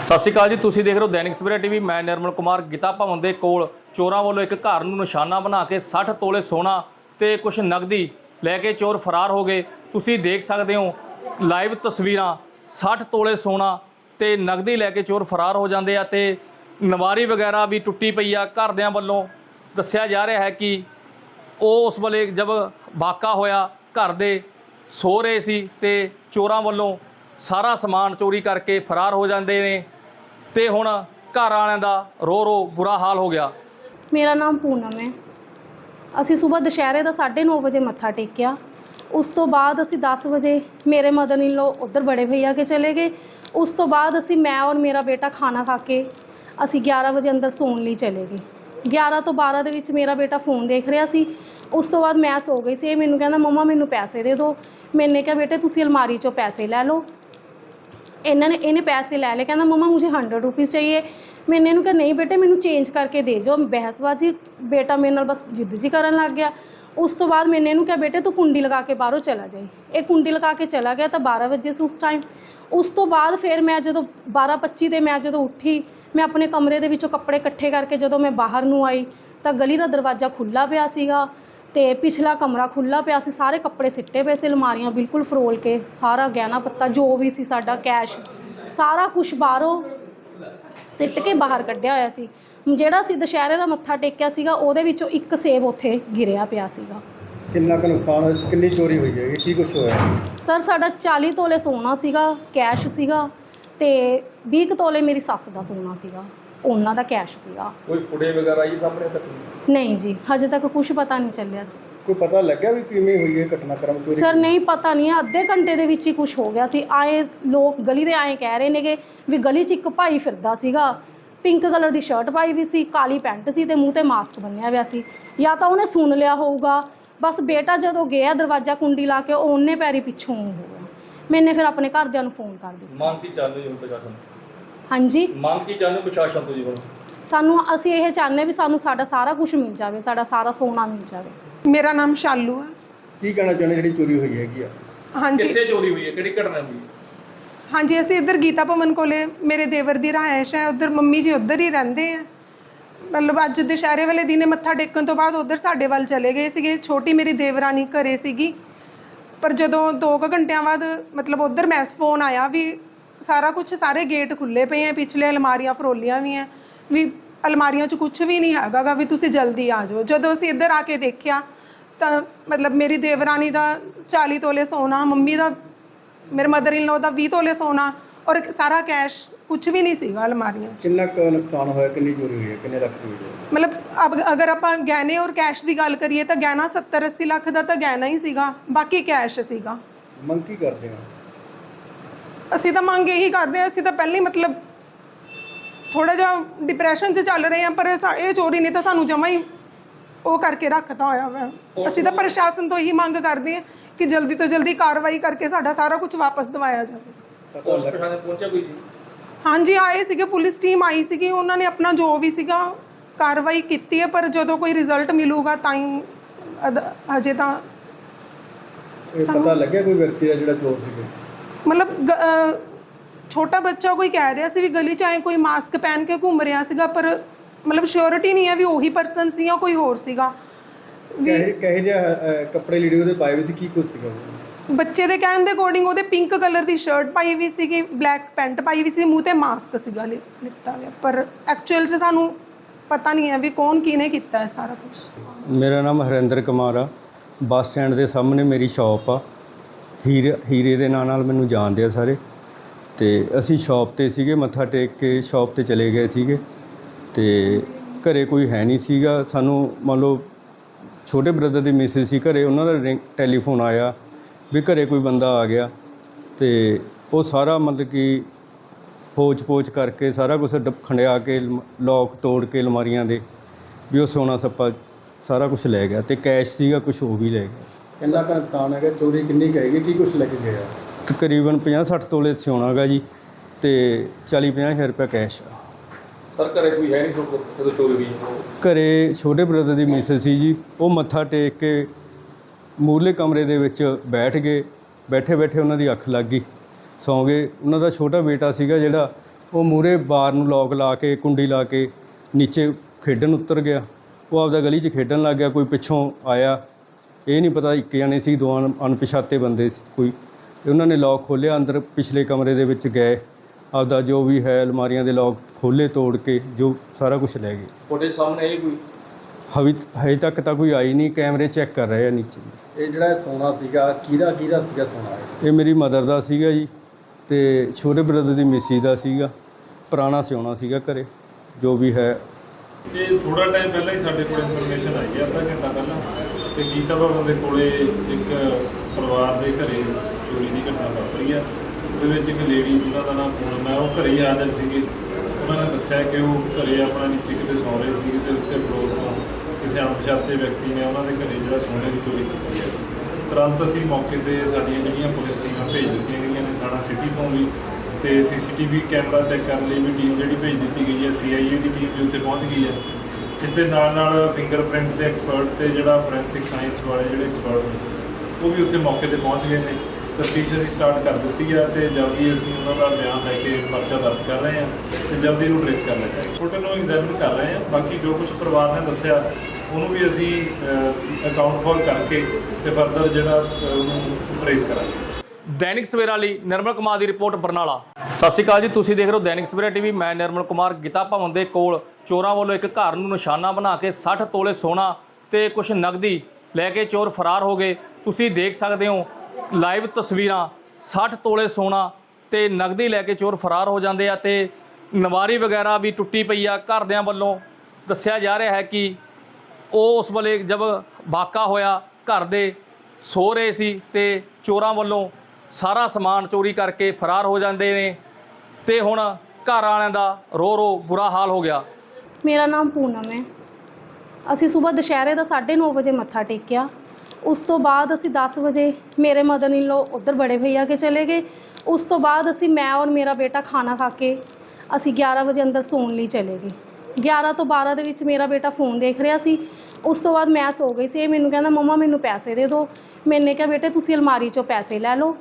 ਸਤਿ ਸ਼੍ਰੀ ਅਕਾਲ ਜੀ, ਤੁਸੀਂ ਦੇਖ ਰਹੇ ਹੋ ਦੈਨਿਕ ਸਵੇਰਾ ਟੀਵੀ। ਮੈਂ ਨਿਰਮਲ ਕੁਮਾਰ, ਗੀਤਾ ਭਵਨ ਦੇ ਕੋਲ। ਚੋਰਾਂ ਵੱਲੋਂ ਇੱਕ ਘਰ ਨੂੰ ਨਿਸ਼ਾਨਾ ਬਣਾ ਕੇ 60 ਤੋਲੇ ਸੋਨਾ ਤੇ ਕੁਝ ਨਗਦੀ ਲੈ ਕੇ ਚੋਰ ਫਰਾਰ ਹੋ ਗਏ। ਤੁਸੀਂ ਦੇਖ ਸਕਦੇ ਹੋ, ਲਾਈਵ ਤਸਵੀਰਾਂ 60 ਤੋਲੇ ਸੋਨਾ ਤੇ ਨਗਦੀ ਲੈ ਕੇ ਚੋਰ ਫਰਾਰ ਹੋ ਜਾਂਦੇ ਆ ਤੇ ਨਵਾਰੀ ਵਗੈਰਾ ਵੀ ਟੁੱਟੀ ਪਈ ਆ। ਘਰਦਿਆਂ ਵੱਲੋਂ ਦੱਸਿਆ ਜਾ ਰਿਹਾ ਹੈ ਕਿ ਉਹ ਉਸ ਵੇਲੇ ਜਦ ਵਾਕਾ ਹੋਇਆ, ਘਰ ਦੇ ਸੋ ਰਹੇ ਸੀ ਤੇ ਚੋਰਾਂ ਵੱਲੋਂ ਸਾਰਾ ਸਮਾਨ ਚੋਰੀ ਕਰਕੇ ਫਰਾਰ ਹੋ ਜਾਂਦੇ ਨੇ ਤੇ ਹੁਣ ਘਰ ਵਾਲਿਆਂ ਦਾ ਰੋ ਰੋ ਬੁਰਾ ਹਾਲ ਹੋ ਗਿਆ। ਮੇਰਾ ਨਾਮ ਪੂਨਮ ਹੈ। ਅਸੀਂ ਸਵੇਰ ਦੁਸ਼ਹਿਰੇ ਦਾ 9:30 ਵਜੇ ਮੱਥਾ ਟੇਕਿਆ। ਉਸ ਤੋਂ ਬਾਅਦ ਅਸੀਂ 10 ਵਜੇ ਮੇਰੇ ਮਦਰ ਇਨ ਲੋ ਉੱਧਰ ਬੜੇ ਭਈਆ ਕੇ ਚਲੇ ਗਏ। ਉਸ ਤੋਂ ਬਾਅਦ ਅਸੀਂ ਮੈਂ ਔਰ ਮੇਰਾ ਬੇਟਾ ਖਾਣਾ ਖਾ ਕੇ ਅਸੀਂ 11 ਵਜੇ ਅੰਦਰ ਸੌਣ ਲਈ ਚਲੇ ਗਏ। 11 ਤੋਂ 12 ਦੇ ਵਿੱਚ ਮੇਰਾ ਬੇਟਾ ਫੋਨ ਦੇਖ ਰਿਹਾ ਸੀ। ਉਸ ਤੋਂ ਬਾਅਦ ਮੈਂ ਸੋ ਗਈ ਸੀ। ਇਹ ਮੈਨੂੰ ਕਹਿੰਦਾ, ਮੰਮਾ, ਮੈਨੂੰ ਪੈਸੇ ਦੇ ਦਿਓ। ਮੈਨੇ ਕਿਹਾ, ਬੇਟੇ, ਤੁਸੀਂ ਅਲਮਾਰੀ 'ਚੋਂ ਪੈਸੇ ਲੈ ਲਓ। ਇਹਨਾਂ ਨੇ ਇਹਨੇ ਪੈਸੇ ਲੈ ਲਏ। ਕਹਿੰਦਾ, ਮਮਾ, ਮੁਝੇ 100 ਰੁਪੀਸ ਚਾਹੀਏ। ਮੈਨੇ ਇਹਨੂੰ ਕਿਹਾ, ਨਹੀਂ ਬੇਟੇ, ਮੈਨੂੰ ਚੇਂਜ ਕਰਕੇ ਦੇ ਜੋ ਬਹਿਸਬਾਜੀ, ਬੇਟਾ ਮੇਰੇ ਨਾਲ ਬਸ ਜਿੱਦ ਜੀ ਕਰਨ ਲੱਗ ਗਿਆ। ਉਸ ਤੋਂ ਬਾਅਦ ਮੈਨੇ ਇਹਨੂੰ ਕਿਹਾ, ਬੇਟੇ, ਤੂੰ ਕੁੰਡੀ ਲਗਾ ਕੇ ਬਾਹਰੋਂ ਚਲਾ ਜਾਈ। ਇਹ ਕੁੰਡੀ ਲਗਾ ਕੇ ਚਲਾ ਗਿਆ ਤਾਂ 12 ਵਜੇ ਸੀ ਉਸ ਟਾਈਮ ਉਸ ਤੋਂ ਬਾਅਦ ਫਿਰ ਮੈਂ ਜਦੋਂ 12:25 ਤੇ ਮੈਂ ਜਦੋਂ ਉੱਠੀ, ਮੈਂ ਆਪਣੇ ਕਮਰੇ ਦੇ ਵਿੱਚੋਂ ਕੱਪੜੇ ਇਕੱਠੇ ਕਰਕੇ ਜਦੋਂ ਮੈਂ ਬਾਹਰ ਨੂੰ ਆਈ ਤਾਂ ਗਲੀ ਦਾ ਦਰਵਾਜ਼ਾ ਖੁੱਲਾ ਪਿਆ ਸੀਗਾ। ਤੇ ਪਿਛਲਾ ਕਮਰਾ ਖੁੱਲਾ ਪਿਆ ਸੀ ਸਾਰੇ ਕੱਪੜੇ ਸਿੱਟੇ ਪਏ ਸੀ ਅਲਮਾਰੀਆਂ ਬਿਲਕੁਲ ਫਰੋਲ ਕੇ ਸਾਰਾ ਗਹਿਣਾ ਪੱਤਾ ਜੋ ਵੀ ਸੀ ਸਾਡਾ ਕੈਸ਼ ਸਾਰਾ ਕੁਝ ਬਾਹਰੋਂ ਸਿੱਟ ਕੇ ਬਾਹਰ ਕੱਢਿਆ ਹੋਇਆ ਸੀ। ਜਿਹੜਾ ਸੀ ਦੁਸ਼ਹਿਰੇ ਦਾ ਮੱਥਾ ਟੇਕਿਆ ਸੀਗਾ ਉਹਦੇ ਵਿੱਚੋਂ ਇੱਕ ਸੇਬ ਉੱਥੇ ਗਿਰਿਆ ਪਿਆ ਸੀਗਾ। ਕਿੰਨਾ ਕੁ ਨੁਕਸਾਨ ਹੋਇਆ? ਕਿੰਨੀ ਚੋਰੀ ਹੋਈ ਹੈ? ਕੀ ਕੁਝ ਹੋਇਆ? ਸਰ ਸਾਡਾ 40 ਤੋਲੇ ਸੋਨਾ ਸੀਗਾ ਕੈਸ਼ ਸੀਗਾ ਤੇ 20 ਕੁ ਤੋਲੇ ਮੇਰੀ ਸੱਸ ਦਾ ਸੋਨਾ ਸੀਗਾ। ਉਹਨਾਂ ਦਾ ਕੈਸ਼ ਸੀਗਾ। ਕੋਈ ਫੁਟੇ ਵਗੈਰਾ ਆਈ ਸਾਹਮਣੇ ਤੱਕ ਨਹੀਂ ਜੀ ਹਜੇ ਤੱਕ ਕੁਝ ਪਤਾ ਨਹੀਂ ਚੱਲਿਆ ਸੀ। ਕੋਈ ਪਤਾ ਲੱਗਿਆ ਵੀ ਕਿਵੇਂ ਹੋਈ ਹੈ ਘਟਨਾਕ੍ਰਮ ਚੋਰੀ ਸਰ ਨਹੀਂ? ਪਤਾ ਨਹੀਂ ਹੈ। ਅੱਧੇ ਘੰਟੇ ਦੇ ਵਿੱਚ ਹੀ ਕੁਝ ਹੋ ਗਿਆ ਸੀ। ਆਏ ਲੋਕ ਗਲੀ ਦੇ ਆਏ ਕਹਿ ਰਹੇ ਨੇਗੇ ਵੀ ਗਲੀ 'ਚ ਇੱਕ ਭਾਈ ਫਿਰਦਾ ਸੀਗਾ। ਪਿੰਕ ਕਲਰ ਦੀ ਸ਼ਰਟ ਪਾਈ ਵੀ ਸੀ ਕਾਲੀ ਪੈਂਟ ਸੀ ਤੇ ਮੂੰਹ ਤੇ ਮਾਸਕ ਬੰਨਿਆ ਹੋਇਆ ਸੀ। ਜਾਂ ਤਾਂ ਉਹਨੇ ਸੁਣ ਲਿਆ ਹੋਊਗਾ। ਬਸ ਬੇਟਾ ਜਦੋਂ ਗਿਆ ਦਰਵਾਜ਼ਾ ਕੁੰਡੀ ਲਾ ਕੇ ਉਹ ਉਹਨੇ ਪੈਰੀ ਪਿੱਛੋਂ ਹੋ ਗਿਆ। ਮੈਨੇ ਫਿਰ ਆਪਣੇ ਘਰਦਿਆਂ ਨੂੰ ਫੋਨ ਕਰ ਦਿੱਤਾ। ਮੰਗ ਕੀ ਚਾਹੁੰਦੇ ਹੋ ਪ੍ਰਸ਼ਾਸਨ ਹਾਂਜੀ। ਮੰਗ ਕੀ ਚਾਹੁੰਦੇ ਹੋ ਪ੍ਰਸ਼ਾਸਨ ਤੋਂ ਜੀ ਹੁਣ? ਸਾਨੂੰ ਅਸੀਂ ਇਹ ਚਾਹੁੰਦੇ ਵੀ ਸਾਨੂੰ ਸਾਡਾ ਸਾਰਾ ਕੁਝ ਮਿਲ ਜਾਵੇ ਸਾਡਾ ਸਾਰਾ ਸੋਨਾ ਮਿਲ ਜਾਵੇ। ਮੇਰਾ ਨਾਮ ਸ਼ਾਲੂ ਹੈ ਕੀ ਕਹਿਣਾ ਚਾਹੁੰਦੇ ਜਿਹੜੀ ਚੋਰੀ ਹੋਈ ਹੈਗੀ ਆ। ਹਾਂਜੀ। ਕਿੱਥੇ ਚੋਰੀ ਹੋਈ ਹੈ? ਕਿਹੜੀ ਘਟਨਾ ਹੋਈ ਹੈ? ਹਾਂਜੀ ਅਸੀਂ ਇੱਧਰ ਗੀਤਾ ਭਵਨ ਕੋਲੇ ਮੇਰੇ ਦੇਵਰ ਦੀ ਰਹਾਇਸ਼ ਹੈ। ਉੱਧਰ ਮੰਮੀ ਜੀ ਉੱਧਰ ਹੀ ਰਹਿੰਦੇ ਆ। ਮਤਲਬ ਅੱਜ ਦੁਸ਼ਹਿਰੇ ਵਾਲੇ ਦਿਨੇ ਮੱਥਾ ਟੇਕਣ ਤੋਂ ਬਾਅਦ ਉੱਧਰ ਸਾਡੇ ਵੱਲ ਚਲੇ ਗਏ ਸੀਗੇ। ਛੋਟੀ ਮੇਰੀ ਦੇਵਰਾਨੀ ਘਰੇ ਸੀਗੀ। ਪਰ ਜਦੋਂ 2 ਘੰਟਿਆਂ ਬਾਅਦ ਮਤਲਬ ਉੱਧਰ ਮੈਸ ਫੋਨ ਆਇਆ ਵੀ ਸਾਰਾ ਕੁਝ ਸਾਰੇ ਗੇਟ ਖੁੱਲੇ ਪਏ ਆ ਪਿਛਲੇ ਅਲਮਾਰੀਆਂ ਫਰੋਲੀਆਂ ਵੀ ਆ। ਵੀ ਅਲਮਾਰੀਆਂ 'ਚ ਕੁਝ ਵੀ ਨਹੀਂ ਹੈਗਾ ਗਾ ਵੀ ਤੁਸੀਂ ਜਲਦੀ ਆ ਜਾਓ। ਜਦੋਂ ਅਸੀਂ ਇੱਧਰ ਆ ਕੇ ਦੇਖਿਆ ਤਾਂ ਮਤਲਬ ਮੇਰੀ ਦੇਵਰਾਨੀ ਦਾ 40 ਤੋਲੇ ਸੋਨਾ ਮੰਮੀ ਦਾ ਮੇਰੇ ਮਦਰ ਇਨ ਲੋ ਦਾ 20 ਤੋਲੇ ਸੋਨਾ ਔਰ ਸਾਰਾ ਕੈਸ਼ ਕੁਝ ਵੀ ਨਹੀਂ ਸੀਗਾ ਅਲਮਾਰੀਆਂ 'ਚ। ਕਿੰਨਾ ਕੁ ਨੁਕਸਾਨ ਹੋਇਆ ਕਿੰਨੀ ਚੋਰੀ ਹੋਈ ਹੈ ਕਿੰਨੇ ਲੱਖ ਦੀ ਹੋਈ ਹੈ ਮਤਲਬ ਅਬ ਅਗਰ ਆਪਾਂ ਗਹਿਣੇ ਔਰ ਕੈਸ਼ ਦੀ ਗੱਲ ਕਰੀਏ ਤਾਂ ਗਹਿਣਾ 70 80 ਲੱਖ ਦਾ ਤਾਂ ਗਹਿਣਾ ਹੀ ਸੀਗਾ ਬਾਕੀ ਕੈਸ਼ ਸੀਗਾ। ਮੰਗ ਕੀ ਕਰਦੇ ਆ ਅਸੀਂ ਤਾਂ ਮੰਗ ਇਹੀ ਕਰਦੇ ਹਾਂ ਅਸੀਂ ਤਾਂ ਪਹਿਲਾਂ ਹੀ ਮਤਲਬ ਥੋੜਾ ਜਿਹਾ ਡਿਪਰੈਸ਼ਨ 'ਚ ਚੱਲ ਰਹੇ ਹਾਂ ਪਰ ਸਾ- ਇਹ ਚੋਰੀ ਨੇ ਤਾਂ ਸਾਨੂੰ ਜਮਾ ਹੀ ਉਹ ਕਰਕੇ ਰੱਖਤਾ ਹੋਇਆ ਵਾ। ਅਸੀਂ ਤਾਂ ਪ੍ਰਸ਼ਾਸਨ ਤੋਂ ਇਹੀ ਮੰਗ ਕਰਦੇ ਹਾਂ ਕਿ ਜਲਦੀ ਤੋਂ ਜਲਦੀ ਕਾਰਵਾਈ ਕਰਕੇ ਸਾਡਾ ਸਾਰਾ ਕੁਝ ਵਾਪਸ ਦਿਵਾਇਆ ਜਾਵੇ। ਪਤਾ ਉਸ ਲੱਗ ਪ੍ਰਸ਼ਾਸਨ ਪਹੁੰਚਿਆ ਕੋਈ ਜੀ? ਹਾਂਜੀ ਆਏ ਸੀਗੇ ਪੁਲਿਸ ਟੀਮ ਆਈ ਸੀਗੀ ਉਹਨਾਂ ਨੇ ਆਪਣਾ ਜੋ ਵੀ ਸੀਗਾ ਕਾਰਵਾਈ ਕੀਤੀ ਹੈ ਪਰ ਜਦੋਂ ਕੋਈ ਰਿਜ਼ਲਟ ਮਿਲੂਗਾ ਤਾਂ ਹੀ ਅਦ- ਹਜੇ ਤਾਂ ਇਹ ਪਤਾ ਸਾਨੂੰ- ਲੱਗਿਆ ਕੋਈ ਵਿਅਕਤੀ ਦਾ ਜਿਹੜਾ ਚੋਰ ਸੀਗੇ? ਮਤਲਬ ਛੋਟਾ ਬੱਚਾ ਕੋਈ ਕਹਿ ਰਿਹਾ ਸੀ ਵੀ ਗਲੀ 'ਚ ਆਏ ਕੋਈ ਮਾਸਕ ਪਹਿਨ ਕੇ ਘੁੰਮ ਰਿਹਾ ਸੀਗਾ ਪਰ ਮਤਲਬ ਸ਼ੋਰਿਟੀ ਨਹੀਂ ਹੈ ਵੀ ਉਹੀ ਪਰਸਨ ਸੀ ਜਾਂ ਕੋਈ ਹੋਰ ਸੀਗਾ। ਵੀ ਕਹੇ ਕਹੇ ਜਿਹਾ ਕੱਪੜੇ ਲੀੜੇ ਉਹਦੇ ਪਾਏ ਹੋਏ ਸੀ ਕੀ ਕੁਝ ਸੀਗਾ ਉਹ? ਬੱਚੇ ਦੇ ਕਹਿਣ ਦੇ ਅਕੋਰਡਿੰਗ ਉਹਦੇ ਪਿੰਕ ਕਲਰ ਦੀ ਸ਼ਰਟ ਪਾਈ ਵੀ ਸੀਗੀ ਬਲੈਕ ਪੈਂਟ ਪਾਈ ਵੀ ਸੀ ਮੂੰਹ ਤੇ ਮਾਸਕ ਸੀਗਾ ਲਿ- ਲਿੱਤਾ ਹੋਇਆ। ਪਰ ਐਕਚੁਅਲ 'ਚ ਸਾਨੂੰ ਪਤਾ ਨਹੀਂ ਹੈ ਵੀ ਕੌਣ ਕਿਹਨੇ ਕੀਤਾ ਹੈ ਸਾਰਾ ਕੁਝ ਮੇਰਾ ਨਾਮ ਹਰਿੰਦਰ ਕੁਮਾਰ ਆ। ਬੱਸ ਸਟੈਂਡ ਦੇ ਸਾਹਮਣੇ ਮੇਰੀ ਸ਼ਾਪ ਆ। ਹੀਰੇ ਹੀਰੇ ਦੇ ਨਾਂ ਨਾਲ ਮੈਨੂੰ ਜਾਣਦੇ ਆ ਸਾਰੇ। ਤੇ ਅਸੀਂ ਸ਼ਾਪ ਤੇ ਸੀਗੇ, ਮੱਥਾ ਟੇਕ ਕੇ ਸ਼ਾਪ ਤੇ ਚਲੇ ਗਏ ਸੀਗੇ। ਤੇ ਘਰੇ ਕੋਈ ਹੈ ਨਹੀਂ ਸੀਗਾ। ਸਾਨੂੰ ਮੰਨ ਲਓ ਛੋਟੇ ਬ੍ਰਦਰ ਦੀ ਮਿਸਿਸ ਸੀ ਘਰੇ, ਉਹਨਾਂ ਦਾ ਰਿੰਗ ਟੈਲੀਫੋਨ ਆਇਆ ਵੀ ਘਰੇ ਕੋਈ ਬੰਦਾ ਆ ਗਿਆ। ਤੇ ਉਹ ਸਾਰਾ ਮਤਲਬ ਕਿ ਪੋਚ ਪੋਚ ਕਰਕੇ ਸਾਰਾ ਕੁਝ ਖੰਡਿਆ ਕੇ ਲੋਕ ਤੋੜ ਕੇ ਅਲਮਾਰੀਆਂ ਦੇ ਵੀ ਉਹ ਸੋਨਾ ਸੱਪਾ ਸਾਰਾ ਕੁਝ ਲੈ ਗਿਆ ਤੇ ਕੈਸ਼ ਸੀਗਾ ਕੁਝ ਉਹ ਵੀ ਲੈ ਗਿਆ। ਕਿੰਨਾ ਕੁ ਨੁਕਸਾਨ ਹੈਗਾ? ਚੋਰੀ ਕਿੰਨੀ ਕੁ ਹੈਗੀ? ਕੀ ਕੁਝ ਲੈ ਕੇ ਗਿਆ? ਤਕਰੀਬਨ 50-60 ਤੋਲੇ ਸੋਨਾ ਗਾ ਜੀ ਤੇ 40-50 ਹਜ਼ਾਰ ਰੁਪਏ ਕੈਸ਼ ਆ। ਸਰ ਘਰੇ ਕੋਈ ਹੈ ਨਹੀਂ ਸੋ ਜਦੋਂ ਚੋਰੀ ਹੋਈ? ਹੈ ਘਰੇ ਛੋਟੇ ਬ੍ਰਦਰ ਦੀ ਮਿਸਿਸ ਸੀ ਜੀ। ਉਹ ਮੱਥਾ ਟੇਕ ਕੇ ਮੂਰਲੇ ਕਮਰੇ ਦੇ ਵਿੱਚ ਬੈਠ ਗਏ। ਬੈਠੇ ਬੈਠੇ ਉਹਨਾਂ ਦੀ ਅੱਖ ਲੱਗ ਗਈ। ਸੌਂ ਗਏ। ਉਹਨਾਂ ਦਾ ਛੋਟਾ ਬੇਟਾ ਸੀਗਾ ਜਿਹੜਾ ਉਹ ਮੂਰੇ ਬਾਰ ਨੂੰ ਲੋਕ ਲਾ ਕੇ ਕੁੰਡੀ ਲਾ ਕੇ ਨੀਚੇ ਖੇਡਣ ਉਤਰ ਗਿਆ। ਉਹ ਆਪਦਾ ਗਲੀ 'ਚ ਖੇਡਣ ਲੱਗ ਗਿਆ। ਕੋਈ ਪਿੱਛੋਂ ਆਇਆ। ਇਹ ਨਹੀਂ ਪਤਾ ਇੱਕ ਜਣੇ ਸੀ ਦੋ ਅਣ- ਅਣਪਛਾਤੇ ਬੰਦੇ ਸੀ ਕੋਈ। ਤੇ ਉਹਨਾਂ ਨੇ ਲੋਕ ਖੋਲ੍ਹਿਆ ਅੰਦਰ ਪਿਛਲੇ ਕਮਰੇ ਦੇ ਵਿੱਚ ਗਏ। ਆਪਦਾ ਜੋ ਵੀ ਹੈ ਅਲਮਾਰੀਆਂ ਦੇ ਲੋਕ ਖੋਲ੍ਹੇ ਤੋੜ ਕੇ ਜੋ ਸਾਰਾ ਕੁਝ ਲੈ ਗਏ। ਤੁਹਾਡੇ ਸਾਹਮਣੇ ਇਹ ਕੋਈ? ਹਵੀ ਹਜੇ ਤੱਕ ਤਾਂ ਕੋਈ ਆਈ ਨਹੀਂ ਕੈਮਰੇ ਚੈੱਕ ਕਰ ਰਹੇ ਆ ਨੀਚੇ। ਇਹ ਜਿਹੜਾ ਸੋਨਾ ਸੀਗਾ ਕਿਹਦਾ ਕਿਹਦਾ ਸੀਗਾ ਸੋਨਾ ਇਹ? ਇਹ ਮੇਰੀ ਮਦਰ ਦਾ ਸੀਗਾ ਜੀ ਤੇ ਛੋਟੇ ਬ੍ਰਦਰ ਦੀ ਮਿਸੀ ਦਾ ਸੀਗਾ ਪੁਰਾਣਾ ਸਿਉਣਾ ਸੀਗਾ ਘਰੇ ਜੋ ਵੀ ਹੈ। ਇਹ ਥੋੜਾ ਟਾਈਮ ਪਹਿਲਾਂ ਹੀ ਸਾਡੇ ਕੋਲ ਇਨਫੋਰਮੇਸ਼ਨ ਆਈ ਹੈ ਅੱਧਾ ਘੰਟਾ ਪਹਿਲਾਂ। ਤੇ ਗੀਤਾ ਭਵਨ ਦੇ ਕੋਲੇ ਇੱਕ ਪਰਿਵਾਰ ਦੇ ਘਰੇ ਚੋਰੀ ਦੀ ਘਟਨਾ ਵਾਪਰੀ ਹੈ ਉਹਦੇ ਵਿੱਚ ਇੱਕ ਲੇਡੀ ਜਿਹਦਾ ਦਾ ਨਾਮ ਪੂਨਮ ਹੈ ਉਹ ਘਰੇ ਹੀ ਹਾਜ਼ਰ ਸੀਗੇ। ਉਹਨਾਂ ਨੇ ਦੱਸਿਆ ਕਿ ਉਹ ਘਰੇ ਆਪਣਾ ਨੀਚੇ ਕਿਤੇ ਸੌ ਰਹੇ ਸੀਗੇ ਤੇ ਉੱਤੇ ਫਲੋਰ ਤੋਂ ਕਿਸੇ ਅਣਪਛਾਤੇ ਵਿਅਕਤੀ ਨੇ ਉਹਨਾਂ ਦੇ ਘਰੇ ਜਿਹੜਾ ਸੋਨੇ ਦੀ ਚੋਰੀ ਕੀਤੀ ਹੈ ਤੁਰੰਤ ਅਸੀਂ ਮੌਕੇ ਤੇ ਸਾਡੀਆਂ ਜਿਹੜੀਆਂ ਪੁਲਿਸ ਟੀਮਾਂ ਭੇਜ ਦਿੱਤੀਆਂ ਗਈਆਂ ਨੇ, ਥਾਣਾ ਸਿਟੀ ਤੋਂ ਵੀ ਤੇ ਸੀਸੀਟੀਵੀ ਕੈਮਰਾ ਚੈੱਕ ਕਰਨ ਲਈ ਵੀ ਟੀਮ ਜਿਹੜੀ ਭੇਜ ਦਿੱਤੀ ਗਈ ਹੈ ਸੀਆਈਏ ਦੀ ਟੀਮ ਵੀ ਉੱਥੇ ਪਹੁੰਚ ਗਈ ਹੈ ਇਸ ਦੇ ਨਾਲ ਨਾਲ ਫਿੰਗਰਪ੍ਰਿੰਟ ਦੇ ਐਕਸਪਰਟ ਤੇ ਜਿਹੜਾ ਫੋਰੈਂਸਿਕ ਸਾਇੰਸ ਵਾਲੇ ਜਿਹੜੇ ਐਕਸਪਰਟ ਨੇ, ਉਹ ਵੀ ਉੱਥੇ ਮੌਕੇ ਤੇ ਪਹੁੰਚ ਗਏ ਨੇ। ਤਫਤੀਸ਼ ਅਸੀਂ ਸਟਾਰਟ ਕਰ ਦਿੱਤੀ ਆ ਤੇ ਜਲਦੀ ਅਸੀਂ ਉਹਨਾਂ ਦਾ ਬਿਆਨ ਲੈ ਕੇ ਪਰਚਾ ਦਰਜ ਕਰ ਰਹੇ ਹਾਂ ਤੇ ਜਲਦੀ ਨੂੰ ਟ੍ਰੇਸ ਕਰ ਲੈਂਦੇ ਹਾਂ ਫੋਟੋ ਨੂੰ ਐਗਜ਼ਾਮਿਨ ਕਰ ਰਹੇ ਹਾਂ। ਬਾਕੀ ਜੋ ਕੁਝ ਪਰਿਵਾਰ ਨੇ ਦੱਸਿਆ, ਉਹਨੂੰ ਵੀ ਅਸੀਂ ਅਕਾਊਂਟ ਫੋਰ ਕਰਕੇ ਤੇ ਫਰਦਰ ਜਿਹੜਾ ਉਹਨੂੰ ਟ੍ਰੇਸ ਕਰਾਂਗੇ। ਦੈਨਿਕ ਸਵੇਰਾ ਲਈ ਨਿਰਮਲ ਕੁਮਾਰ ਦੀ ਰਿਪੋਰਟ ਬਰਨਾਲਾ। ਸਤਿ ਸ਼੍ਰੀ ਅਕਾਲ ਜੀ, ਤੁਸੀਂ ਦੇਖ ਰਹੇ ਹੋ ਦੈਨਿਕ ਸਵੇਰਾ ਟੀਵੀ। ਮੈਂ ਨਿਰਮਲ ਕੁਮਾਰ, ਗੀਤਾ ਭਵਨ ਦੇ ਕੋਲ। ਚੋਰਾਂ ਵੱਲੋਂ ਇੱਕ ਘਰ ਨੂੰ ਨਿਸ਼ਾਨਾ ਬਣਾ ਕੇ 60 ਤੋਲੇ ਸੋਨਾ ਤੇ ਕੁਝ ਨਗਦੀ ਲੈ ਕੇ ਚੋਰ ਫਰਾਰ ਹੋ ਗਏ। ਤੁਸੀਂ ਦੇਖ ਸਕਦੇ ਹੋ, ਲਾਈਵ ਤਸਵੀਰਾਂ 60 ਤੋਲੇ ਸੋਨਾ ਤੇ ਨਗਦੀ ਲੈ ਕੇ ਚੋਰ ਫਰਾਰ ਹੋ ਜਾਂਦੇ ਆ ਤੇ ਨਵਾਰੀ ਵਗੈਰਾ ਵੀ ਟੁੱਟੀ ਪਈ ਆ। ਘਰਦਿਆਂ ਵੱਲੋਂ ਦੱਸਿਆ ਜਾ ਰਿਹਾ ਹੈ ਕਿ ਉਹ ਉਸ ਵੇਲੇ ਜਦ ਵਾਕਾ ਹੋਇਆ ਘਰ ਦੇ ਸੋ ਰਹੇ ਸੀ ਤੇ ਚੋਰਾਂ ਵੱਲੋਂ ਸਾਰਾ ਸਮਾਨ ਚੋਰੀ ਕਰਕੇ ਫਰਾਰ ਹੋ ਜਾਂਦੇ ਨੇ ਤੇ ਹੁਣ ਘਰ ਵਾਲਿਆਂ ਦਾ ਰੋ ਰੋ ਬੁਰਾ ਹਾਲ ਹੋ ਗਿਆ। ਮੇਰਾ ਨਾਮ ਪੂਨਮ ਹੈ। ਅਸੀਂ ਸਵੇਰ ਦੁਸ਼ਹਿਰੇ ਦਾ 9:30 ਵਜੇ ਮੱਥਾ ਟੇਕਿਆ। ਉਸ ਤੋਂ ਬਾਅਦ ਅਸੀਂ 10 ਵਜੇ ਮੇਰੇ ਮਦਰ ਇਨ ਲੋ ਉੱਧਰ ਬੜੇ ਭਈਆ ਕੇ ਚਲੇ ਗਏ। ਉਸ ਤੋਂ ਬਾਅਦ ਅਸੀਂ ਮੈਂ ਔਰ ਮੇਰਾ ਬੇਟਾ ਖਾਣਾ ਖਾ ਕੇ ਅਸੀਂ 11 ਵਜੇ ਅੰਦਰ ਸੌਣ ਲਈ ਚਲੇ ਗਏ। 11 ਤੋਂ 12 ਦੇ ਵਿੱਚ ਮੇਰਾ ਬੇਟਾ ਫੋਨ ਦੇਖ ਰਿਹਾ ਸੀ। ਉਸ ਤੋਂ ਬਾਅਦ ਮੈਂ ਸੋ ਗਈ ਸੀ। ਇਹ ਮੈਨੂੰ ਕਹਿੰਦਾ, ਮੰਮਾ, ਮੈਨੂੰ ਪੈਸੇ ਦੇ ਦਿਓ। ਮੈਨੇ ਕਿਹਾ, ਬੇਟੇ, ਤੁਸੀਂ ਅਲਮਾਰੀ 'ਚੋਂ ਪੈਸੇ ਲੈ ਲਓ।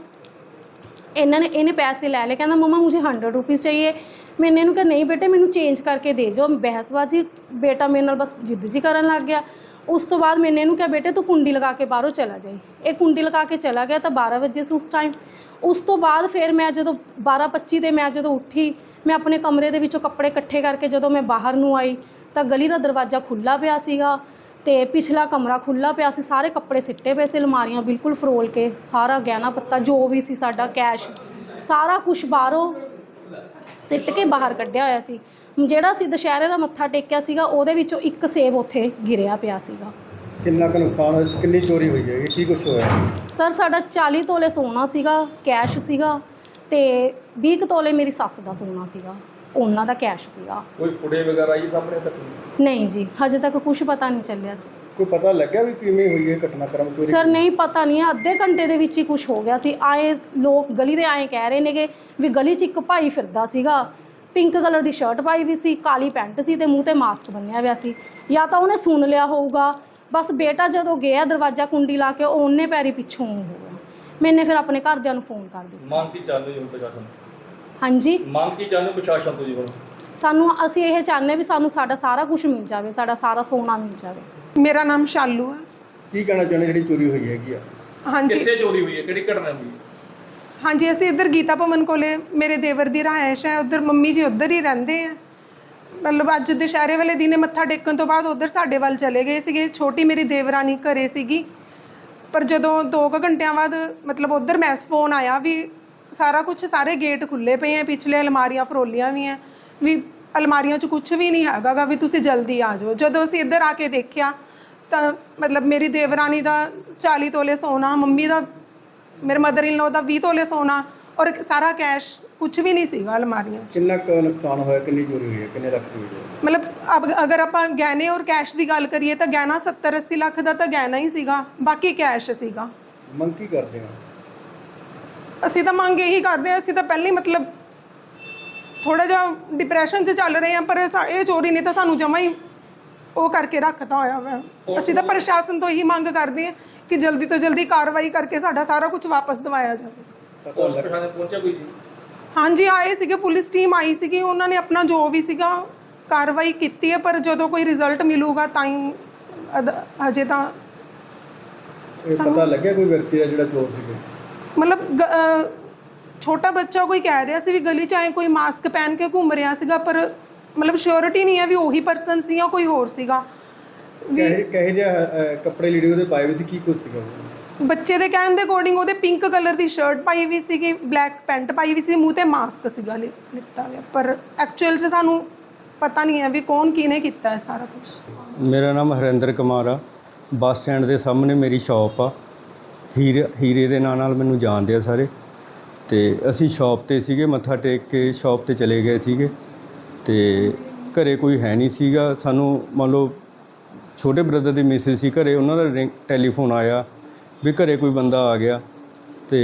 ਇਹਨਾਂ ਨੇ ਇਹਨੇ ਪੈਸੇ ਲੈ ਲਏ। ਕਹਿੰਦਾ, ਮਮਾ, ਮੁਝੇ 100 ਰੁਪੀਸ ਚਾਹੀਏ। ਮੈਨੇ ਇਹਨੂੰ ਕਿਹਾ, ਨਹੀਂ ਬੇਟੇ, ਮੈਨੂੰ ਚੇਂਜ ਕਰਕੇ ਦੇ ਜੋ ਬਹਿਸਬਾਜੀ ਬੇਟਾ ਮੇਰੇ ਨਾਲ ਬਸ ਜਿੱਦ ਜੀ ਕਰਨ ਲੱਗ ਗਿਆ। ਉਸ ਤੋਂ ਬਾਅਦ ਮੈਨੇ ਇਹਨੂੰ ਕਿਹਾ, ਬੇਟੇ, ਤੂੰ ਕੁੰਡੀ ਲਗਾ ਕੇ ਬਾਹਰੋਂ ਚਲਾ ਜਾਈ। ਇਹ ਕੁੰਡੀ ਲਗਾ ਕੇ ਚਲਾ ਗਿਆ ਤਾਂ 12 ਵਜੇ ਸੀ ਉਸ ਟਾਈਮ ਉਸ ਤੋਂ ਬਾਅਦ ਫਿਰ ਮੈਂ ਜਦੋਂ 12:25 ਤੇ ਮੈਂ ਜਦੋਂ ਉੱਠੀ, ਮੈਂ ਆਪਣੇ ਕਮਰੇ ਦੇ ਵਿੱਚੋਂ ਕੱਪੜੇ ਇਕੱਠੇ ਕਰਕੇ ਜਦੋਂ ਮੈਂ ਬਾਹਰ ਨੂੰ ਆਈ, ਤਾਂ ਗਲੀ ਦਾ ਦਰਵਾਜ਼ਾ ਖੁੱਲਾ ਪਿਆ ਸੀਗਾ। ਤੇ ਪਿਛਲਾ ਕਮਰਾ ਖੁੱਲਾ ਪਿਆ ਸੀ ਸਾਰੇ ਕੱਪੜੇ ਸਿੱਟੇ ਪਏ ਸੀ ਅਲਮਾਰੀਆਂ ਬਿਲਕੁਲ ਫਰੋਲ ਕੇ ਸਾਰਾ ਗਹਿਣਾ ਪੱਤਾ ਜੋ ਵੀ ਸੀ ਸਾਡਾ ਕੈਸ਼ ਸਾਰਾ ਕੁਝ ਬਾਹਰੋਂ ਸਿੱਟ ਕੇ ਬਾਹਰ ਕੱਢਿਆ ਹੋਇਆ ਸੀ। ਜਿਹੜਾ ਸੀ ਦੁਸ਼ਹਿਰੇ ਦਾ ਮੱਥਾ ਟੇਕਿਆ ਸੀਗਾ ਉਹਦੇ ਵਿੱਚੋਂ ਇੱਕ ਸੇਬ ਉੱਥੇ ਗਿਰਿਆ ਪਿਆ ਸੀਗਾ। ਕਿੰਨਾ ਕੁ ਨੁਕਸਾਨ ਹੋਇਆ? ਕਿੰਨੀ ਚੋਰੀ ਹੋਈ ਹੈ ਕੀ ਕੁਝ ਹੋਇਆ? ਸਰ ਸਾਡਾ 40 ਤੋਲੇ ਸੋਨਾ ਸੀਗਾ ਕੈਸ਼ ਸੀਗਾ ਤੇ 20 ਕੁ ਤੋਲੇ ਮੇਰੀ ਸੱਸ ਦਾ ਸੋਨਾ ਸੀਗਾ ਉਹਨਾਂ ਦਾ ਕੈਸ਼ ਸੀਗਾ। ਕੋਈ ਫੁੜੇ ਵਗੈਰਾ ਆਈ ਸਾਹਮਣੇ ਤੱਕ? ਨਹੀਂ ਜੀ ਹਜੇ ਤੱਕ ਕੁਝ ਪਤਾ ਨਹੀਂ ਚੱਲਿਆ ਸੀ। ਕੋਈ ਪਤਾ ਲੱਗਿਆ ਵੀ ਕਿਵੇਂ ਹੋਈ ਹੈ ਘਟਨਾਕ੍ਰਮ ਚੋਰੀ ਸਰ ਨਹੀਂ ਪਤਾ ਨਹੀਂ ਹੈ ਅੱਧੇ ਘੰਟੇ ਦੇ ਵਿੱਚ ਹੀ ਕੁਝ ਹੋ ਗਿਆ ਸੀ। ਆਏ ਲੋਕ ਗਲੀ ਦੇ ਆਏ ਕਹਿ ਰਹੇ ਨੇਗੇ ਵੀ ਗਲੀ 'ਚ ਇੱਕ ਭਾਈ ਫਿਰਦਾ ਸੀਗਾ। ਪਿੰਕ ਕਲਰ ਦੀ ਸ਼ਰਟ ਪਾਈ ਵੀ ਸੀ ਕਾਲੀ ਪੈਂਟ ਸੀ ਤੇ ਮੂੰਹ ਤੇ ਮਾਸਕ ਬੰਨਿਆ ਹੋਇਆ ਸੀ। ਜਾਂ ਤਾਂ ਉਹਨੇ ਸੁਣ ਲਿਆ ਹੋਊਗਾ। ਬਸ ਬੇਟਾ ਜਦੋਂ ਗਿਆ ਦਰਵਾਜ਼ਾ ਕੁੰਡੀ ਲਾ ਕੇ ਉਹ ਉਹਨੇ ਪੈਰੀ ਪਿੱਛੋਂ ਹੋ ਗਿਆ। ਮੈਨੇ ਫਿਰ ਆਪਣੇ ਘਰਦਿਆਂ ਨੂੰ ਫੋਨ ਕਰ ਦਿੱਤਾ। ਮੰਗ ਕੀ ਚੱਲ ਰਹੀ ਹੈ ਪ੍ਰਸ਼ਾਸਨ? ਹਾਂਜੀ। ਮੰਗ ਕੀ ਚੱਲ ਰਹੀ ਪ੍ਰਸ਼ਾਸਨ ਤੋਂ ਜੀ ਹੁਣ? ਸਾਨੂੰ ਅਸੀਂ ਇਹ ਚਾਹੁੰਦੇ ਵੀ ਸਾਨੂੰ ਸਾਡਾ ਸਾਰਾ ਕੁਝ ਮਿਲ ਜਾਵੇ ਸਾਡਾ ਸਾਰਾ ਸੋਨਾ ਮਿਲ ਜਾਵੇ। ਮੇਰਾ ਨਾਮ ਸ਼ਾਲੂ ਹੈ ਕੀ ਕਹਿਣਾ ਚਾਹੁੰਦੇ ਜਿਹੜੀ ਚੋਰੀ ਹੋਈ ਹੈਗੀ ਆ? ਹਾਂਜੀ। ਕਿੱਥੇ ਚੋਰੀ ਹੋਈ ਹੈ? ਕਿਹੜੀ ਘਟਨਾ ਹੋਈ ਹੈ? ਹਾਂਜੀ ਅਸੀਂ ਇੱਧਰ ਗੀਤਾ ਭਵਨ ਕੋਲੇ ਮੇਰੇ ਦੇਵਰ ਦੀ ਰਹਾਇਸ਼ ਹੈ ਉੱਧਰ ਮੰਮੀ ਜੀ ਉੱਧਰ ਹੀ ਰਹਿੰਦੇ ਆ। ਮਤਲਬ ਅੱਜ ਦੁਸ਼ਹਿਰੇ ਵਾਲੇ ਦਿਨੇ ਮੱਥਾ ਟੇਕਣ ਤੋਂ ਬਾਅਦ ਉੱਧਰ ਸਾਡੇ ਵੱਲ ਚਲੇ ਗਏ ਸੀਗੇ ਛੋਟੀ ਮੇਰੀ ਦੇਵਰਾਨੀ ਘਰੇ ਸੀਗੀ। ਪਰ ਜਦੋਂ 2 ਘੰਟਿਆਂ ਬਾਅਦ ਮਤਲਬ ਉੱਧਰ ਮੈਸ ਫੋਨ ਆਇਆ ਵੀ ਸਾਰਾ ਕੁਝ ਸਾਰੇ ਗੇਟ ਖੁੱਲੇ ਪਏ ਆ, ਪਿਛਲੇ ਅਲਮਾਰੀਆਂ ਫਰੋਲੀਆਂ ਵੀ ਆ, ਵੀ ਅਲਮਾਰੀਆਂ 'ਚ ਕੁਝ ਵੀ ਨਹੀਂ ਹੈਗਾ ਗਾ ਵੀ ਤੁਸੀਂ ਜਲਦੀ ਆ ਜਾਓ। ਜਦੋਂ ਅਸੀਂ ਇੱਧਰ ਆ ਕੇ ਦੇਖਿਆ ਤਾਂ ਮਤਲਬ ਮੇਰੀ ਦੇਵਰਾਨੀ ਦਾ 40 ਤੋਲੇ ਸੋਨਾ, ਮੰਮੀ ਦਾ, ਮੇਰੇ ਮਦਰ ਇਨ ਲੋ ਦਾ 20 ਤੋਲੇ ਸੋਨਾ ਔਰ ਸਾਰਾ ਕੈਸ਼ ਕੁਝ ਵੀ ਨਹੀਂ ਸੀਗਾ ਅਲਮਾਰੀਆਂ 'ਚ। ਕਿੰਨਾ ਕੁ ਨੁਕਸਾਨ ਹੋਇਆ ਕਿੰਨੀ ਚੋਰੀ ਹੋਈ ਹੈ ਕਿੰਨੇ ਲੱਖ ਦੀ ਹੋਈ ਹੈ ਮਤਲਬ ਅਬ ਅਗਰ ਆਪਾਂ ਗਹਿਣੇ ਔਰ ਕੈਸ਼ ਦੀ ਗੱਲ ਕਰੀਏ ਤਾਂ ਗਹਿਣਾ 70 80 ਲੱਖ ਦਾ ਤਾਂ ਗਹਿਣਾ ਹੀ ਸੀਗਾ ਬਾਕੀ ਕੈਸ਼ ਸੀਗਾ। ਮੰਗ ਕੀ ਕਰਦੇ ਆ ਅਸੀਂ ਤਾਂ ਮੰਗ ਇਹੀ ਕਰਦੇ ਹਾਂ ਅਸੀਂ ਤਾਂ ਪਹਿਲਾਂ ਹੀ ਮਤਲਬ ਥੋੜਾ ਜਿਹਾ ਡਿਪਰੈਸ਼ਨ 'ਚ ਚੱਲ ਰਹੇ ਹਾਂ ਪਰ ਸਾ- ਇਹ ਚੋਰੀ ਨੇ ਤਾਂ ਸਾਨੂੰ ਜਮਾ ਹੀ ਉਹ ਕਰਕੇ ਰੱਖਤਾ ਹੋਇਆ ਵਾ। ਅਸੀਂ ਤਾਂ ਪ੍ਰਸ਼ਾਸਨ ਤੋਂ ਇਹੀ ਮੰਗ ਕਰਦੇ ਹਾਂ ਕਿ ਜਲਦੀ ਤੋਂ ਜਲਦੀ ਕਾਰਵਾਈ ਕਰਕੇ ਸਾਡਾ ਸਾਰਾ ਕੁਝ ਵਾਪਸ ਦਿਵਾਇਆ ਜਾਵੇ। ਪਤਾ ਲੱਗ ਪ੍ਰਸ਼ਾਸਨ ਪਹੁੰਚਿਆ ਕੋਈ ਜੀ? ਹਾਂਜੀ ਆਏ ਸੀਗੇ ਪੁਲਿਸ ਟੀਮ ਆਈ ਸੀਗੀ ਉਹਨਾਂ ਨੇ ਆਪਣਾ ਜੋ ਵੀ ਸੀਗਾ ਕਾਰਵਾਈ ਕੀਤੀ ਹੈ ਪਰ ਜਦੋਂ ਕੋਈ ਰਿਜ਼ਲਟ ਮਿਲੂਗਾ ਤਾਂ ਹੀ ਅਦ- ਹਜੇ ਤਾਂ ਇਹ ਸਾਨੂੰ- ਪਤਾ ਲੱਗਿਆ ਕੋਈ ਵਿਅਕਤੀ ਆ ਜਿਹੜਾ ਚੋਰ ਸੀਗਾ ਮਤਲਬ ਗ- ਅਹ ਛੋਟਾ ਬੱਚਾ ਕੋਈ ਕਹਿ ਰਿਹਾ ਸੀ ਵੀ ਗਲੀ 'ਚ ਆਏ ਕੋਈ ਮਾਸਕ ਪਹਿਨ ਕੇ ਘੁੰਮ ਰਿਹਾ ਸੀਗਾ ਪਰ ਮਤਲਬ ਸ਼ੋਰਿਟੀ ਨਹੀਂ ਹੈ ਵੀ ਉਹੀ ਪਰਸਨ ਸੀ ਜਾਂ ਕੋਈ ਹੋਰ ਸੀਗਾ ਵੀ ਕਹੇ ਕਹੇ ਜਿਹਾ ਅਹ, ਕੱਪੜੇ ਲੀੜੇ ਉਹਦੇ ਪਾਏ ਹੋਏ ਸੀ ਕੀ ਕੁਝ ਸੀਗਾ ਉਹ? ਬੱਚੇ ਦੇ ਕਹਿਣ ਦੇ ਅਕੋਰਡਿੰਗ ਉਹਦੇ ਪਿੰਕ ਕਲਰ ਦੀ ਸ਼ਰਟ ਪਾਈ ਵੀ ਸੀਗੀ ਬਲੈਕ ਪੈਂਟ ਪਾਈ ਵੀ ਸੀ, ਮੂੰਹ ਤੇ ਮਾਸਕ ਸੀਗਾ ਲਿੱਤਾ ਹੋਇਆ। ਪਰ ਐਕਚੁਅਲ 'ਚ ਸਾਨੂੰ ਪਤਾ ਨਹੀਂ ਹੈ ਵੀ ਕੌਣ ਕਿਹਨੇ ਕੀਤਾ ਹੈ ਸਾਰਾ ਕੁਝ ਮੇਰਾ ਨਾਮ ਹਰਿੰਦਰ ਕੁਮਾਰ ਆ। ਬੱਸ ਸਟੈਂਡ ਦੇ ਸਾਹਮਣੇ ਮੇਰੀ ਸ਼ਾਪ ਆ। ਹੀਰੇ ਹੀਰੇ ਦੇ ਨਾਂ ਨਾਲ ਮੈਨੂੰ ਜਾਣਦੇ ਆ ਸਾਰੇ। ਤੇ ਅਸੀਂ ਸ਼ਾਪ ਤੇ ਸੀਗੇ, ਮੱਥਾ ਟੇਕ ਕੇ ਸ਼ਾਪ ਤੇ ਚਲੇ ਗਏ ਸੀਗੇ। ਤੇ ਘਰੇ ਕੋਈ ਹੈ ਨਹੀਂ ਸੀਗਾ। ਸਾਨੂੰ ਮੰਨ ਲਓ ਛੋਟੇ ਬ੍ਰਦਰ ਦੀ ਮਿਸਿਸ ਸੀ, ਘਰੇ ਉਹਨਾਂ ਦਾ ਰਿੰਗ ਟੈਲੀਫੋਨ ਆਇਆ। ਵੀ ਘਰੇ ਕੋਈ ਬੰਦਾ ਆ ਗਿਆ ਤੇ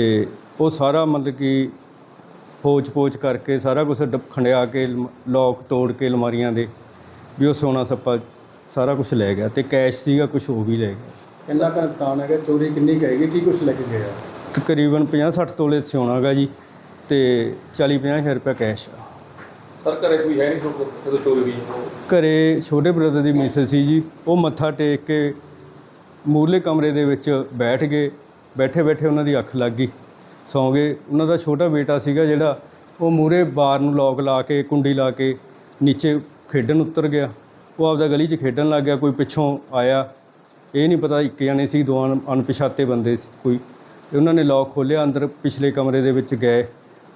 ਉਹ ਸਾਰਾ ਮਤਲਬ ਕਿ ਫੋਜ ਪੋਚ ਕਰਕੇ ਸਾਰਾ ਕੁਝ ਖੰਡਿਆ ਕੇ ਲੋਕ ਤੋੜ ਕੇ ਅਲਮਾਰੀਆਂ ਦੇ ਵੀ ਉਹ ਸੋਨਾ ਸੱਪਾ ਸਾਰਾ ਕੁਝ ਲੈ ਗਿਆ ਤੇ ਕੈਸ਼ ਸੀਗਾ ਕੁਝ ਉਹ ਵੀ ਲੈ ਗਿਆ। ਕਿੰਨਾ ਕੁ ਨੁਕਸਾਨ ਹੈਗਾ? ਚੋਰੀ ਕਿੰਨੀ ਕੁ ਹੈਗੀ? ਕੀ ਕੁਝ ਲੈ ਕੇ ਗਿਆ? ਤਕਰੀਬਨ 50-60 ਤੋਲੇ ਸੋਨਾ ਗਾ ਜੀ ਤੇ 40-50 ਹਜ਼ਾਰ ਰੁਪਏ ਕੈਸ਼ ਆ। ਸਰ ਘਰੇ ਕੋਈ ਹੈ ਨਹੀਂ ਤੁਹਾਡੇ ਜਦੋਂ ਚੋਰੀ ਹੋਈ? ਘਰੇ ਛੋਟੇ ਬ੍ਰਦਰ ਦੀ ਮਿਸਿਸ ਸੀ ਜੀ ਉਹ ਮੱਥਾ ਟੇਕ ਕੇ ਮੂਰਲੇ ਕਮਰੇ ਦੇ ਵਿੱਚ ਬੈਠ ਗਏ, ਬੈਠੇ ਬੈਠੇ ਉਹਨਾਂ ਦੀ ਅੱਖ ਲੱਗ ਗਈ, ਸੌਂ ਗਏ। ਉਹਨਾਂ ਦਾ ਛੋਟਾ ਬੇਟਾ ਸੀਗਾ ਜਿਹੜਾ, ਉਹ ਮੂਰੇ ਬਾਰ ਨੂੰ ਲੋਕ ਲਾ ਕੇ, ਕੁੰਡੀ ਲਾ ਕੇ ਨੀਚੇ ਖੇਡਣ ਉਤਰ ਗਿਆ। ਉਹ ਆਪਦਾ ਗਲੀ 'ਚ ਖੇਡਣ ਲੱਗ ਗਿਆ, ਕੋਈ ਪਿੱਛੋਂ ਆਇਆ। ਇਹ ਨਹੀਂ ਪਤਾ ਇੱਕ ਜਣੇ ਸੀ, ਦੋ ਅਣ- ਅਣਪਛਾਤੇ ਬੰਦੇ ਸੀ ਕੋਈ। ਤੇ ਉਹਨਾਂ ਨੇ ਲੋਕ ਖੋਲ੍ਹਿਆ, ਅੰਦਰ ਪਿਛਲੇ ਕਮਰੇ ਦੇ ਵਿੱਚ ਗਏ।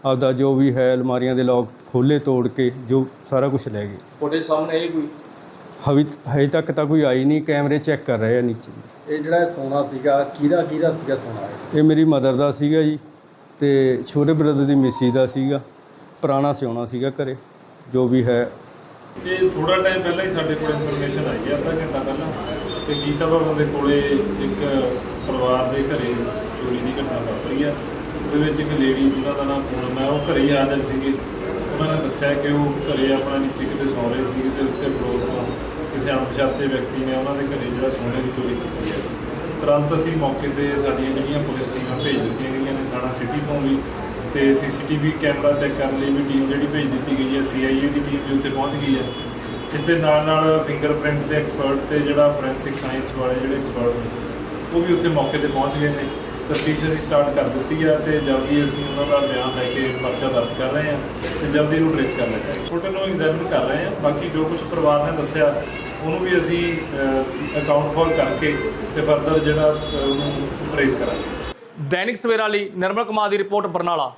ਆਪਦਾ ਜੋ ਵੀ ਹੈ, ਅਲਮਾਰੀਆਂ ਦੇ ਲੋਕ ਖੋਲ੍ਹੇ ਤੋੜ ਕੇ ਜੋ ਸਾਰਾ ਕੁਝ ਲੈ ਗਏ। ਤੁਹਾਡੇ ਸਾਹਮਣੇ ਇਹ ਕੋਈ ਹਵੀ ਹਜੇ ਤੱਕ ਤਾਂ ਕੋਈ ਆਈ ਨਹੀਂ ਕੈਮਰੇ ਚੈੱਕ ਕਰ ਰਹੇ ਆ ਨੀਚੇ। ਇਹ ਜਿਹੜਾ ਸੋਨਾ ਸੀਗਾ ਕਿਹਦਾ ਕਿਹਦਾ ਸੀਗਾ ਸੋਨਾ ਇਹ? ਇਹ ਮੇਰੀ ਮਦਰ ਦਾ ਸੀਗਾ ਜੀ ਤੇ ਛੋਟੇ ਬ੍ਰਦਰ ਦੀ ਮਿਸੀ ਦਾ ਸੀਗਾ ਪੁਰਾਣਾ ਸਿਉਣਾ ਸੀਗਾ ਘਰੇ ਜੋ ਵੀ ਹੈ। ਇਹ ਥੋੜਾ ਟਾਈਮ ਪਹਿਲਾਂ ਹੀ ਸਾਡੇ ਕੋਲ ਇਨਫੋਰਮੇਸ਼ਨ ਆਈ ਹੈ ਅੱਧਾ ਘੰਟਾ ਪਹਿਲਾਂ। ਤੇ ਗੀਤਾ ਭਵਨ ਦੇ ਕੋਲੇ ਇੱਕ ਪਰਿਵਾਰ ਦੇ ਘਰੇ ਚੋਰੀ ਦੀ ਘਟਨਾ ਵਾਪਰੀ ਹੈ ਉਹਦੇ ਵਿੱਚ ਇੱਕ ਲੇਡੀ ਜਿਹਦਾ ਦਾ ਨਾਮ ਪੂਨਮ ਹੈ ਉਹ ਘਰੇ ਹੀ ਹਾਜ਼ਰ ਸੀਗੇ। ਉਹਨਾਂ ਨੇ ਦੱਸਿਆ ਕਿ ਉਹ ਘਰੇ ਆਪਣਾ ਨੀਚੇ ਕਿਤੇ ਸੌ ਰਹੇ ਸੀ ਤੇ ਉੱਤੇ ਫਲੋਰ ਤੋਂ ਕਿਸੇ ਅਣਪਛਾਤੇ ਵਿਅਕਤੀ ਨੇ ਉਹਨਾਂ ਦੇ ਘਰੇ ਜਿਹੜਾ ਸੋਨੇ ਦੀ ਚੋਰੀ ਕੀਤੀ ਹੈ। ਤੁਰੰਤ ਅਸੀਂ ਮੌਕੇ ਤੇ ਸਾਡੀਆਂ ਜਿਹੜੀਆਂ ਪੁਲਿਸ ਟੀਮਾਂ ਭੇਜ ਦਿੱਤੀਆਂ ਗਈਆਂ ਨੇ ਥਾਣਾ ਸਿਟੀ ਤੋਂ ਵੀ ਤੇ ਸੀਸੀਟੀਵੀ ਕੈਮਰਾ ਚੈੱਕ ਕਰਨ ਲਈ ਵੀ ਟੀਮ ਜਿਹੜੀ ਭੇਜ ਦਿੱਤੀ ਗਈ ਹੈ। ਸੀਆਈਏ ਦੀ ਟੀਮ ਵੀ ਉੱਥੇ ਪਹੁੰਚ ਗਈ ਹੈ। ਇਸ ਦੇ ਨਾਲ ਨਾਲ ਫਿੰਗਰਪ੍ਰਿੰਟ ਦੇ ਐਕਸਪਰਟ ਤੇ ਜਿਹੜਾ ਫੋਰੈਂਸਿਕ ਸਾਇੰਸ ਵਾਲੇ ਜਿਹੜੇ ਐਕਸਪਰਟ ਨੇ, ਉਹ ਵੀ ਉੱਥੇ ਮੌਕੇ ਤੇ ਪਹੁੰਚ ਗਏ ਨੇ। ਤਫਤੀਸ਼ ਅਸੀਂ ਸਟਾਰਟ ਕਰ ਦਿੱਤੀ ਹੈ ਤੇ ਜਲਦੀ ਅਸੀਂ ਉਹਨਾਂ ਦਾ ਬਿਆਨ ਲੈ ਕੇ ਪਰਚਾ ਦਰਜ ਕਰ ਰਹੇ ਹਾਂ ਤੇ ਜਲਦੀ ਨੂੰ ਟ੍ਰੇਸ ਕਰ ਲਿਆ ਹਾਂ ਫੋਟੋ ਨੂੰ ਐਗਜ਼ਾਮਿਨ ਕਰ ਰਹੇ ਹਾਂ। ਬਾਕੀ ਜੋ ਕੁਝ ਪਰਿਵਾਰ ਨੇ ਦੱਸਿਆ ਉਹਨੂੰ ਵੀ ਅਸੀਂ ਅਕਾਊਂਟ ਫੋਰ ਕਰਕੇ ਤੇ ਫਰਦਰ ਜਿਹੜਾ ਉਹਨੂੰ ਟ੍ਰੇਸ ਕਰਾਂਗੇ। ਦੈਨਿਕ ਸਵੇਰਾ ਲਈ ਨਿਰਮਲ ਕੁਮਾਰ ਦੀ ਰਿਪੋਰਟ ਬਰਨਾਲਾ।